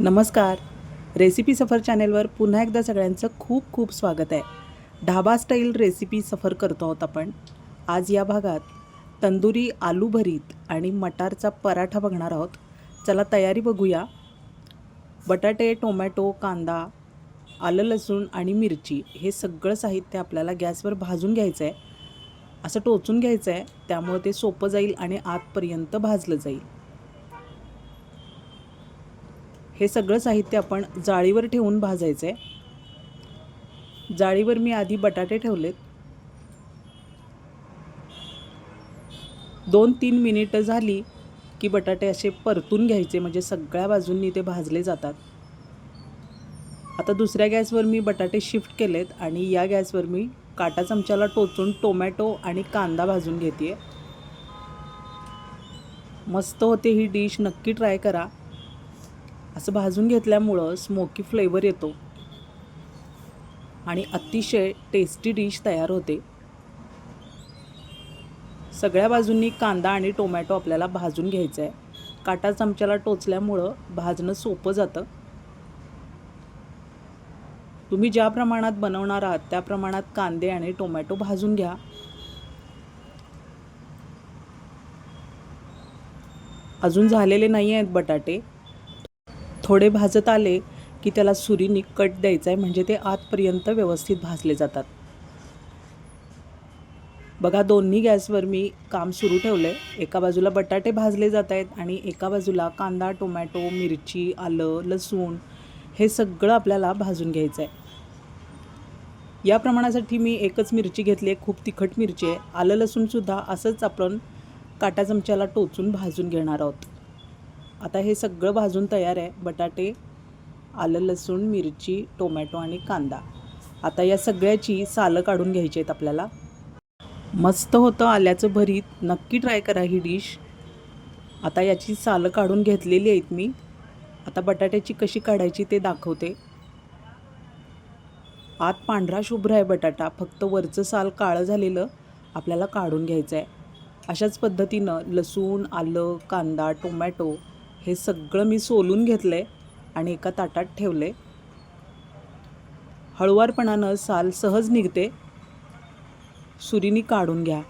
नमस्कार. रेसिपी सफर चॅनेलवर पुन्हा एकदा सगळ्यांचं खूप खूप स्वागत आहे. ढाबा स्टाईल रेसिपी सफर करतो आहोत आपण. आज या भागात तंदुरी आलू भरीत आणि मटारचा पराठा बघणार आहोत. चला तयारी बघूया. बटाटे टोमॅटो कांदा आलं लसूण आणि मिरची हे सगळं साहित्य आपल्याला गॅसवर भाजून घ्यायचं आहे असं टोचून घ्यायचं आहे त्यामुळे ते सोपं जाईल आणि आतपर्यंत भाजलं जाईल. हे सगळं साहित्य आपण जाळीवर ठेवून भाजायचं आहे जाळीवर मी आधी बटाटे ठेवलेत. दोन तीन मिनिटं झाली की बटाटे असे परतून घ्यायचे म्हणजे सगळ्या बाजूंनी ते भाजले जातात. आता दुसऱ्या गॅसवर मी बटाटे शिफ्ट केलेत आणि या गॅसवर मी काटा चमच्याला टोचून टोमॅटो आणि कांदा भाजून घेते मस्त होते ही डिश नक्की ट्राय करा. असं भाजून घेतल्यामुळं स्मोकी फ्लेवर येतो. आणि अतिशय टेस्टी डिश तयार होते. सगळ्या बाजूंनी कांदा आणि टोमॅटो आपल्याला भाजून घ्यायचं आहे काटा चमच्याला टोचल्यामुळं भाजणं सोपं जातं. तुम्ही ज्या प्रमाणात बनवणार आहात त्या प्रमाणात कांदे आणि टोमॅटो भाजून घ्या. अजून झालेले नाही आहेत बटाटे. थोडे भाजत आले की त्याला सुरीनी कट द्यायचा आहे म्हणजे ते आतपर्यंत व्यवस्थित भाजले जातात. बघा दोन्ही गॅसवर मी काम सुरू ठेवलं आहे एका बाजूला बटाटे भाजले जात आहेत आणि एका बाजूला कांदा टोमॅटो मिरची आलं लसूण हे सगळं आपल्याला भाजून घ्यायचं आहे या प्रमाणासाठी मी एकच मिरची घेतली आहे खूप तिखट मिरची आहे. आलं लसूणसुद्धा असंच आपण काटा चमच्याला टोचून भाजून घेणार आहोत. आता हे सगळं भाजून तयार आहे. बटाटे आलं लसूण मिरची टोमॅटो आणि कांदा. आता या सगळ्याची सालं काढून घ्यायची आहेत आपल्याला. मस्त होतं आल्याचं भरीत. नक्की ट्राय करा ही डिश. आता याची सालं काढून घेतलेली आहेत मी. आता बटाट्याची कशी काढायची ते दाखवते. आत पांढरा शुभ्र आहे बटाटा. फक्त वरचं साल काळं झालेलं आपल्याला काढून घ्यायचं आहे अशाच पद्धतीनं लसूण आलं कांदा टोमॅटो हे सगळं मी सोलून घेतलं आहे आणि एका ताटात ठेवलं आहे हळुवारपणानं साल सहज निघते. सुरीनी काढून घ्या.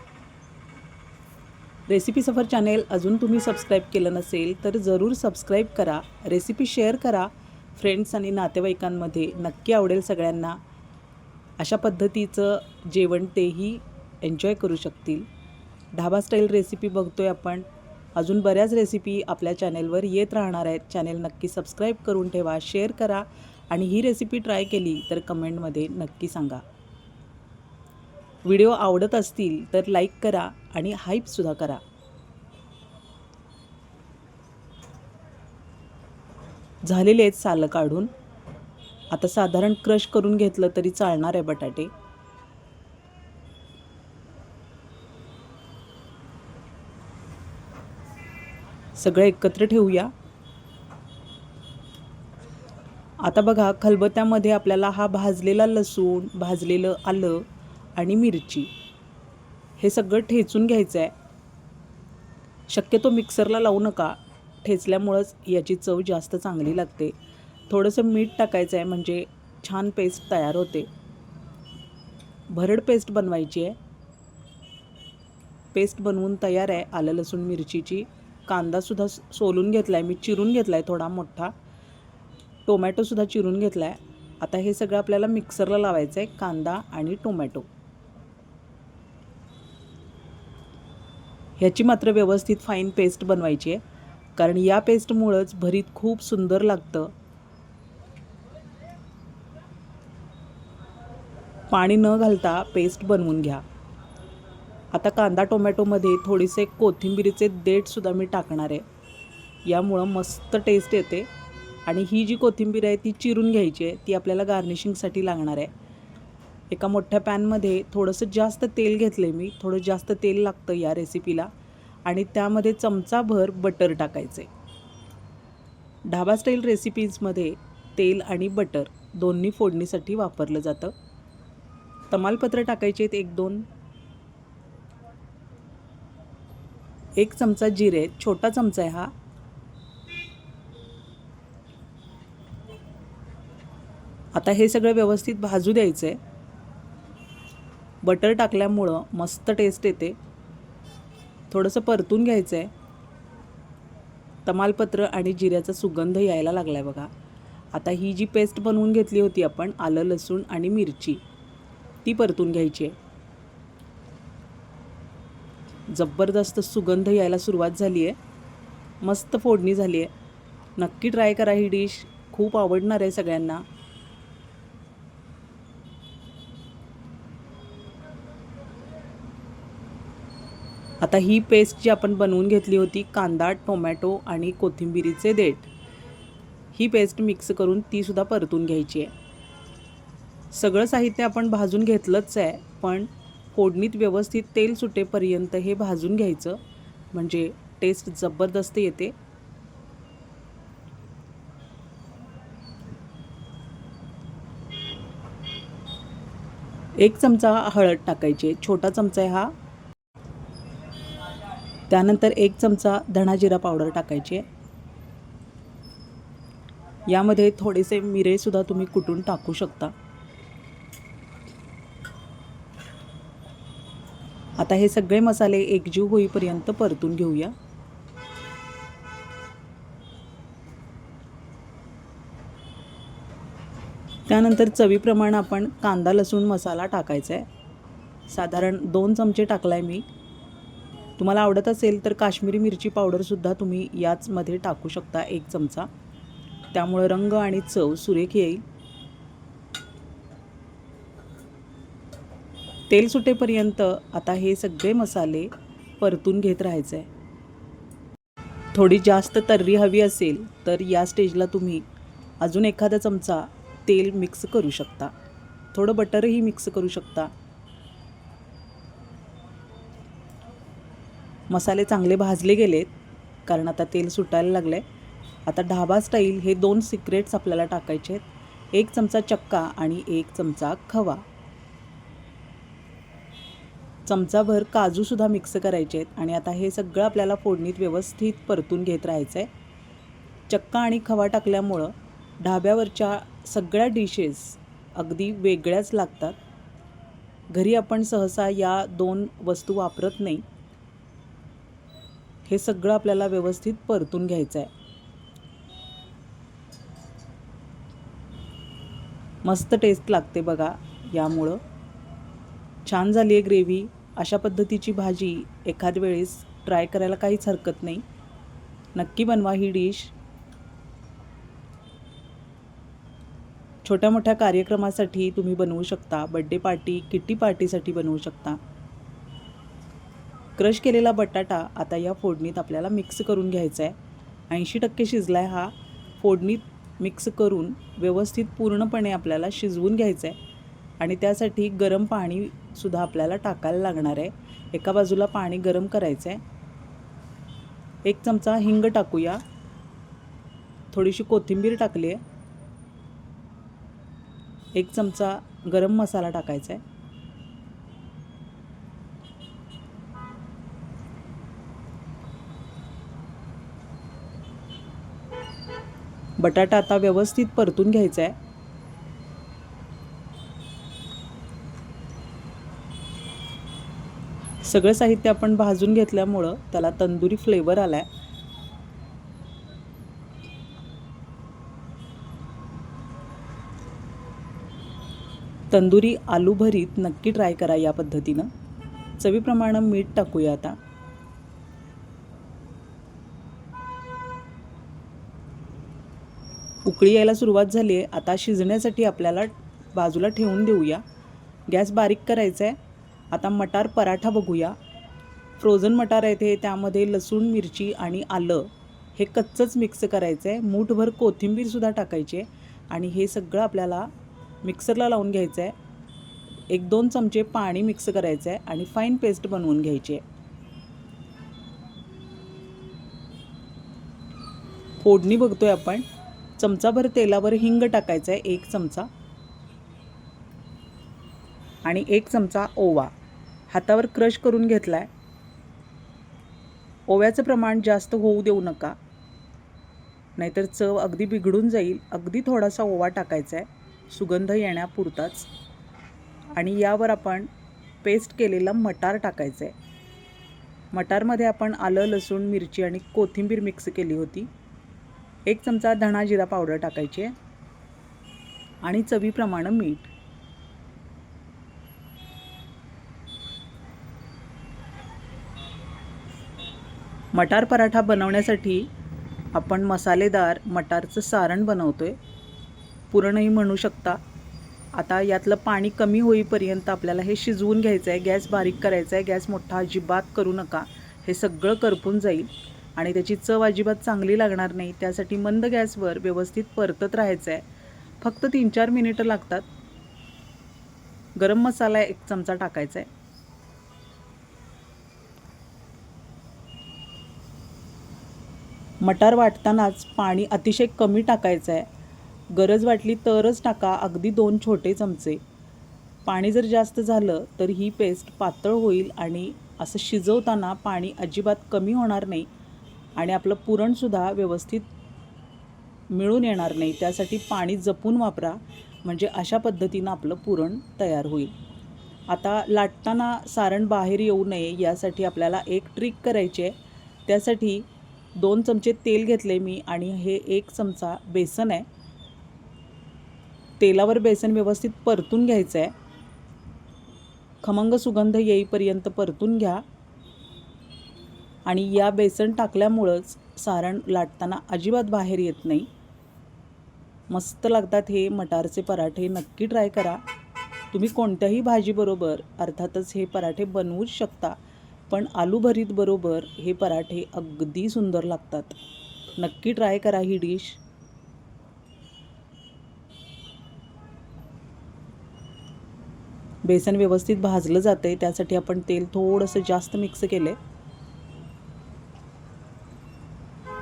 रेसिपी सफर चॅनेल अजून तुम्ही सबस्क्राईब केलं नसेल तर जरूर सबस्क्राईब करा. रेसिपी शेअर करा. फ्रेंड्स आणि नातेवाईकांमध्ये नक्की आवडेल सगळ्यांना. अशा पद्धतीचं जेवण तेही एन्जॉय करू शकतील. ढाबा स्टाईल रेसिपी बघतोय आपण. अजून बऱ्याच रेसिपी आपल्या चॅनेलवर येत राहणार आहेत. चॅनेल नक्की सबस्क्राईब करून ठेवा शेअर करा आणि ही रेसिपी ट्राय केली तर कमेंटमध्ये नक्की सांगा. व्हिडिओ आवडत असतील तर लाईक करा आणि हाईपसुद्धा करा. झालेले आहेत सालं काढून. आता साधारण क्रश करून घेतलं तरी चालणार आहे बटाटे. सगळं एकत्र ठेवूया. आता बघा खलबत्त्यामध्ये आपल्याला हा भाजलेला लसूण भाजलेलं आलं आणि मिरची. हे सगळं ठेचून घ्यायचं आहे शक्यतो मिक्सरला लावू नका. ठेचल्यामुळंच याची चव जास्त चांगली लागते. थोडंसं मीठ टाकायचं आहे म्हणजे छान पेस्ट तयार होते. भरड पेस्ट बनवायची आहे. पेस्ट बनवून तयार आहे आलं लसूण मिरचीची. कांदासुद्धा सोलून घेतला आहे मी चिरून घेतला आहे थोडा मोठा. टोमॅटोसुद्धा चिरून घेतला आहे आता हे सगळं आपल्याला मिक्सरला लावायचं आहे कांदा आणि टोमॅटो. ह्याची मात्र व्यवस्थित फाईन पेस्ट बनवायची आहे. कारण या पेस्टमुळंच भरीत खूप सुंदर लागतं. पाणी न घालता पेस्ट बनवून घ्या. आता कांदा टोमॅटोमध्ये थोडेसे कोथिंबिरीचे देठसुद्धा मी टाकणार आहे. यामुळं मस्त टेस्ट येते. आणि ही जी कोथिंबीर आहे ती चिरून घ्यायची आहे. ती आपल्याला गार्निशिंगसाठी लागणार आहे. एका मोठ्या पॅनमध्ये थोडंसं जास्त तेल घेतलं आहे मी. थोडं जास्त तेल लागतं या रेसिपीला आणि त्यामध्ये चमचाभर बटर टाकायचे. ढाबा स्टाईल रेसिपीजमध्ये तेल आणि बटर दोन्ही फोडणीसाठी वापरलं जातं. तमालपत्र टाकायचे आहेत एक दोन. एक चमचा जिरे छोटा चमचा आहे हा. आता हे सगळं व्यवस्थित भाजू द्यायचं आहे बटर टाकल्यामुळं मस्त टेस्ट येते. थोडंसं परतून घ्यायचं आहे तमालपत्र आणि जिऱ्याचा सुगंध यायला लागला आहे बघा. आता ही जी पेस्ट बनवून घेतली होती आपण आलं लसूण आणि मिरची ती परतून घ्यायची आहे. जबरदस्त सुगंध यायला सुरुवात झाली आहे. मस्त फोडणी झाली आहे. नक्की ट्राय करा ही डिश खूप आवडणार आहे सगळ्यांना. आता ही पेस्ट जी आपण बनवून घेतली होती कांदा टोमॅटो आणि कोथिंबिरीचे देठ. ही पेस्ट मिक्स करून तीसुद्धा परतून घ्यायची आहे. सगळं साहित्य आपण भाजून घेतलंच आहे पण फोडणीत व्यवस्थित तेल सुटेपर्यंत हे भाजून घ्यायचं. म्हणजे टेस्ट जबरदस्त येते. एक चमचा हळद टाकायची. छोटा चमचा आहे हा. त्यानंतर एक चमचा धणा जिरा पावडर टाकायची. यामध्ये थोडेसे मिरेसुद्धा तुम्ही कुटून टाकू शकता. आता हे सगळे मसाले एकजीव होईपर्यंत परतून घेऊया. त्यानंतर चवीप्रमाणे आपण कांदा लसूण मसाला टाकायचा आहे साधारण दोन चमचे टाकला आहे मी. तुम्हाला आवडत असेल तर काश्मीरी मिरची पावडरसुद्धा तुम्ही याचमध्ये टाकू शकता एक चमचा. त्यामुळं रंग आणि चव सुरेख येईल. तेल सुटेपर्यंत आता हे सगळे मसाले परतून घेत राहायचं आहे थोडी जास्त तर्री हवी असेल तर या स्टेजला तुम्ही अजून एखादा चमचा तेल मिक्स करू शकता. थोडं बटरही मिक्स करू शकता. मसाले चांगले भाजले गेलेत कारण आता तेल सुटायला लागलं आहे आता ढाबा स्टाईल हे दोन सिक्रेट्स आपल्याला टाकायचे आहेत. एक चमचा चक्का आणि एक चमचा खवा. चमचाभर काजूसुद्धा मिक्स करायचे आहेत आणि आता हे सगळं आपल्याला फोडणीत व्यवस्थित परतून घेत राहायचं आहे चक्का आणि खवा टाकल्यामुळं ढाब्यावरच्या सगळ्या डिशेस अगदी वेगळ्याच लागतात. घरी आपण सहसा या दोन वस्तू वापरत नाही. हे सगळं आपल्याला व्यवस्थित परतून घ्यायचं आहे मस्त टेस्ट लागते बघा यामुळं. छान झाली आहे ग्रेव्ही अशा पद्धतीची भाजी एखाद वेळेस ट्राय करायला काहीच हरकत नाही. नक्की बनवा ही डिश. छोट्या मोठ्या कार्यक्रमासाठी तुम्ही बनवू शकता. बड्डे पार्टी किट्टी पार्टीसाठी बनवू शकता. क्रश केलेला बटाटा आता या फोडणीत आपल्याला मिक्स करून घ्यायचा आहे ऐंशी टक्के शिजला आहे हा. फोडणीत मिक्स करून व्यवस्थित पूर्णपणे आपल्याला शिजवून घ्यायचं आहे आणि त्यासाठी गरम पाणी सुद्धा आपल्याला टाकायला लागणार आहे. एका बाजूला पाणी गरम करायचं आहे एक चमचा हिंग टाकूया. थोडीशी कोथिंबीर टाकली आहे एक चमचा गरम मसाला टाकायचा आहे बटाटा आता व्यवस्थित परतून घ्यायचा आहे सगळं साहित्य आपण भाजून घेतल्यामुळं त्याला तंदुरी फ्लेवर आला आहे तंदुरी आलू भरीत नक्की ट्राय करा या पद्धतीनं. चवीप्रमाणे मीठ टाकूया आता. उकळी यायला सुरुवात झाली आहे आता शिजण्यासाठी आपल्याला बाजूला ठेवून देऊया. गॅस बारीक करायचा आहे आता मटार पराठा बघूया. फ्रोझन मटार आहे ते त्यामध्ये लसूण मिरची आणि आलं. हे कच्चंच मिक्स करायचं आहे मूठभर कोथिंबीरसुद्धा टाकायची आहे आणि हे सगळं आपल्याला मिक्सरला लावून घ्यायचं आहे एक दोन चमचे पाणी मिक्स करायचं आहे आणि फाईन पेस्ट बनवून घ्यायची आहे. फोडणी बघतोय आपण. चमचाभर तेलावर हिंग टाकायचा आहे एक चमचा. आणि एक चमचा ओवा. हातावर क्रश करून घेतला आहे ओव्याचं प्रमाण जास्त होऊ देऊ नका. नाहीतर चव अगदी बिघडून जाईल. अगदी थोडासा ओवा टाकायचा आहे सुगंध येण्यापुरताच. आणि यावर आपण पेस्ट केलेलं मटार टाकायचं आहे मटारमध्ये आपण आलं लसूण मिरची आणि कोथिंबीर मिक्स केली होती. एक चमचा धणा जिरा पावडर टाकायची. आहे आणि चवीप्रमाणे मीठ. मटार पराठा बनवण्यासाठी आपण मसालेदार मटारचं सारण बनवतो आहे पुरणही म्हणू शकता. आता यातलं पाणी कमी होईपर्यंत आपल्याला हे शिजवून घ्यायचं आहे गॅस बारीक करायचा आहे गॅस मोठा अजिबात करू नका. हे सगळं करपून जाईल आणि त्याची चव अजिबात चांगली लागणार नाही. त्यासाठी मंद गॅसवर व्यवस्थित परतत राहायचं आहे फक्त तीन चार मिनिटं लागतात. गरम मसाला एक चमचा टाकायचा आहे मटार वाटतानाच पाणी अतिशय कमी टाकायचं आहे. गरज वाटली तरच टाका अगदी दोन छोटे चमचे. पाणी जर जास्त झालं तर ही पेस्ट पातळ होईल आणि असं शिजवताना पाणी अजिबात कमी होणार नाही आणि आपलं पुरणसुद्धा व्यवस्थित मिळून येणार नाही. त्यासाठी पाणी जपून वापरा म्हणजे अशा पद्धतीनं आपलं पुरण तयार होईल. आता लाटताना सारण बाहेर येऊ नये यासाठी आपल्याला एक ट्रिक करायची आहे. त्यासाठी दोन चमचे तेल घेतले मी आणि हे एक चमचा बेसन आहे. तेलावर बेसन व्यवस्थित परतून घ्यायचं आहे खमंग सुगंध येईपर्यंत परतून घ्या. आणि या बेसन टाकल्यामुळंच सारण लाटताना अजिबात बाहेर येत नाही. मस्त लागतात हे मटारचे पराठे नक्की ट्राय करा. तुम्ही कोणत्याही भाजीबरोबर अर्थातच हे पराठे बनवूच शकता. पण आलू भरीत बरोबर हे पराठे अगदी सुंदर लागतात. नक्की ट्राय करा ही डिश. बेसन व्यवस्थित भाजलं जातं आहे त्यासाठी आपण तेल थोडंसं जास्त मिक्स केलं आहे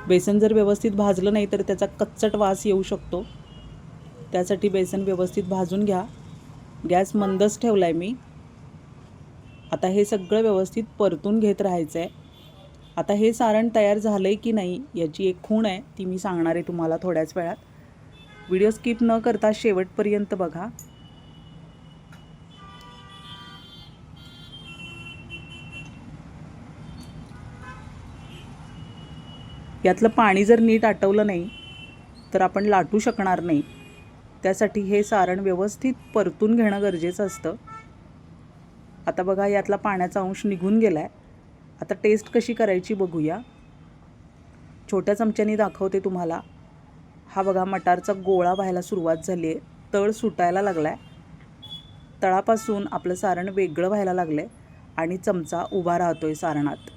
बेसन जर व्यवस्थित भाजलं नाही तर त्याचा कच्चट वास येऊ शकतो. त्यासाठी बेसन व्यवस्थित भाजून घ्या. गॅस मंदच ठेवला आहे मी. आता हे सगळं व्यवस्थित परतून घेत राहायचं आहे आता हे सारण तयार झालं आहे की नाही याची एक खूण आहे ती मी सांगणार आहे तुम्हाला थोड्याच वेळात. व्हिडिओ स्किप न करता शेवटपर्यंत बघा. यातलं पाणी जर नीट आटवलं नाही तर आपण लाटू शकणार नाही. त्यासाठी हे सारण व्यवस्थित परतून घेणं गरजेचं असतं. आता बघा यातला पाण्याचा अंश निघून गेला आहे आता टेस्ट कशी करायची बघूया. छोट्या चमच्यानी दाखवते तुम्हाला. हा बघा मटारचा गोळा व्हायला सुरुवात झाली आहे तळ सुटायला लागला आहे तळापासून आपलं सारण वेगळं व्हायला लागलं आहे आणि चमचा उभा राहतो आहे सारणात.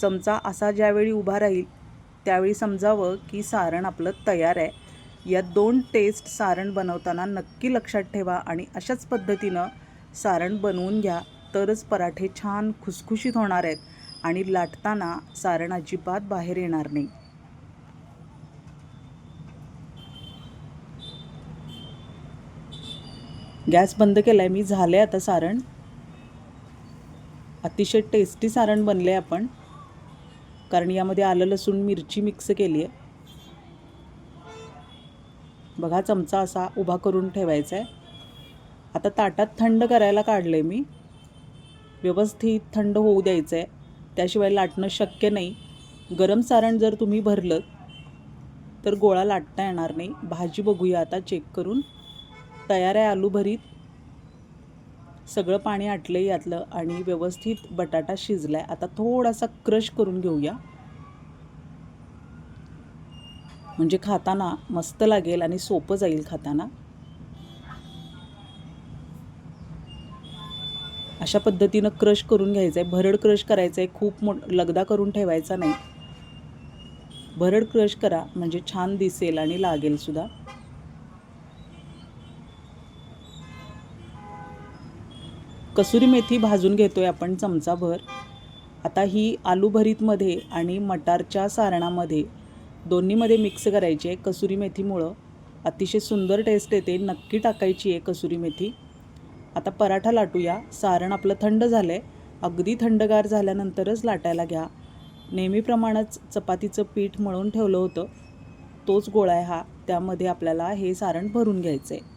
चमचा असा ज्यावेळी उभा राहील त्यावेळी समजावं की सारण आपलं तयार आहे. या दोन टेस्ट सारण बनवताना नक्की लक्षात ठेवा आणि अशाच पद्धतीनं सारण बनवून घ्या तरच पराठे छान खुसखुशीत होणार आहेत आणि लाटताना सारण अजिबात बाहेर येणार नाही. गॅस बंद केला आहे मी झालं आहे आता सारण. अतिशय टेस्टी सारण बनले आपण कारण यामध्ये आलं लसूण मिरची मिक्स केली आहे बघा चमचा असा उभा करून ठेवायचा आहे आता ताटात थंड करायला काढलं आहे मी. व्यवस्थित थंड होऊ द्यायचं आहे त्याशिवाय लाटणं शक्य नाही. गरम सारण जर तुम्ही भरलं तर गोळा लाटता येणार नाही. भाजी बघूया आता चेक करून. तयार आहे आलू भरीत. सगळं पाणी आटलं यातलं आणि व्यवस्थित बटाटा शिजला आहे आता थोडासा क्रश करून घेऊया. म्हणजे खाताना मस्त लागेल आणि सोपं जाईल खाताना. अशा पद्धतीनं क्रश करून घ्यायचं आहे भरड क्रश करायचं आहे खूप मो लगदा करून ठेवायचा नाही. भरड क्रश करा म्हणजे छान दिसेल आणि लागेल सुद्धा. कसुरी मेथी भाजून घेतोय आपण चमचाभर. आता ही आलू भरीतमध्ये आणि मटारच्या सारणामध्ये दोन्हीमध्ये मिक्स करायची आहे कसुरी मेथीमुळं. अतिशय सुंदर टेस्ट येते. नक्की टाकायची आहे कसुरी मेथी. आता पराठा लाटूया. सारण आपलं थंड झालं आहे अगदी थंडगार झाल्यानंतरच लाटायला घ्या. नेहमीप्रमाणेच चपातीचं पीठ मळून ठेवलं होतं. तोच गोळा आहे हा. त्यामध्ये आपल्याला हे सारण भरून घ्यायचं आहे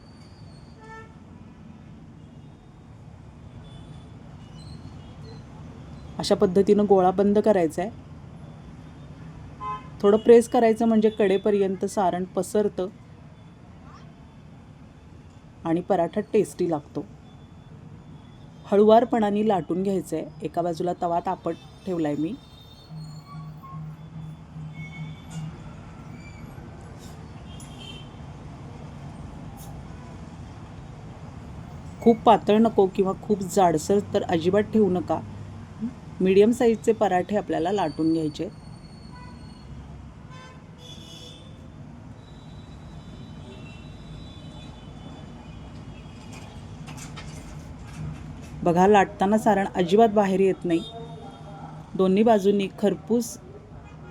अशा पद्धतीनं गोळा बंद करायचा आहे थोडं प्रेस करायचं म्हणजे कडेपर्यंत सारण पसरतं आणि पराठा टेस्टी लागतो. हळुवारपणाने लाटून घ्यायचं आहे एका बाजूला तवा तापट ठेवला आहे मी. खूप पातळ नको किंवा खूप जाडसर तर अजिबात ठेवू नका. मीडियम साईजचे पराठे आपल्याला लाटून घ्यायचे बघा लाटताना सारण अजिबात बाहेर येत नाही. दोन्ही बाजूंनी खरपूस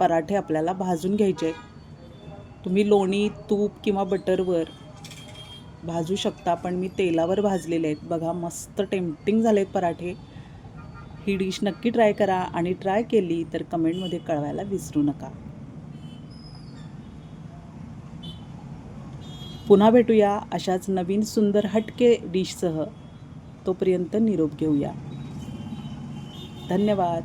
पराठे आपल्याला भाजून घ्यायचे आहेत. तुम्ही लोणी तूप किंवा बटरवर भाजू शकता पण मी तेलावर भाजलेले आहेत. बघा मस्त टेम्पटिंग झाले आहेत पराठे. ही डिश नक्की ट्राय करा आणि ट्राय केली तर कमेंटमध्ये कळवायला विसरू नका. पुन्हा भेटूया अशाच नवीन सुंदर हटके डिशसह. तोपर्यंत निरोप घेऊया. धन्यवाद.